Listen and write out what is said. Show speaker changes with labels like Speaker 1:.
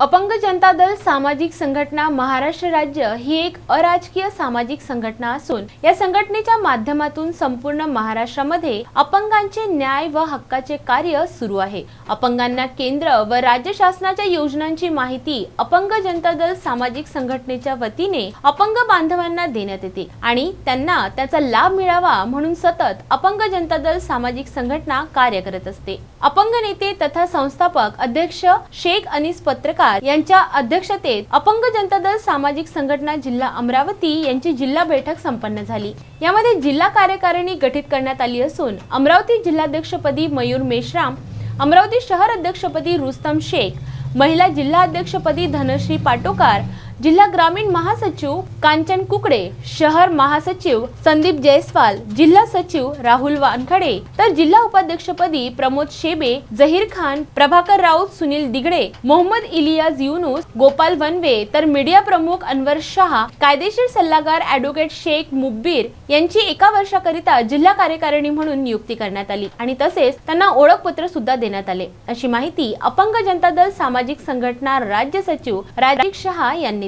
Speaker 1: अपंग जनता दल सामाजिक संघटना महाराष्ट्र राज्य ही एक अराजकीय सामाजिक संघटना असून या संघटनेच्या माध्यमातून संपूर्ण महाराष्ट्रामध्ये अपंगांचे न्याय व हक्काचे कार्य सुरू आहे. अपंगांना केंद्र व राज्य शासनाच्या योजनांची माहिती अपंग जनता दल सामाजिक संघटनेच्या वतीने अपंग बांधवांना देण्यात येते आणि त्यांना त्याचा लाभ मिळावा म्हणून सतत अपंग जनता दल सामाजिक संघटना कार्य करत असते. अपंग नेते तथा संस्थापक अध्यक्ष शेख अनिस पत्रकार यांच्या अध्यक्षतेत अपंग जनता दल सामाजिक संघटना जिल्हा अमरावती यांची जिल्हा बैठक संपन्न झाली. यामध्ये जिल्हा कार्यकारिणी गठीत करण्यात आली असून अमरावती जिल्हाध्यक्षपदी मयूर मेश्राम अमरावती शहर अध्यक्षपदी रुस्तम शेख महिला जिल्हा अध्यक्षपदी धनश्री पाटोकार जिल्हा ग्रामीण महासचिव कांचन कुकडे शहर महासचिव संदीप जयस्वाल जिल्हा सचिव राहुल वानखडे तर जिल्हा उपाध्यक्षपदी प्रमोद शेबे जहीर खान प्रभाकर राऊत सुनील दिगडे मोहम्मद इलियाज युनुस गोपाल वनवे तर मीडिया प्रमुख अनवर शहा कायदेशीर सल्लागार ॲडव्होकेट शेख मुब्बीर यांची एका वर्षाकरिता जिल्हा कार्यकारिणी म्हणून नियुक्ती करण्यात आली आणि तसेच त्यांना ओळखपत्र सुद्धा देण्यात आले. अशी माहिती अपंग जनता दल सामाजिक संघटना राज्य सचिव राजीव शहा यांनी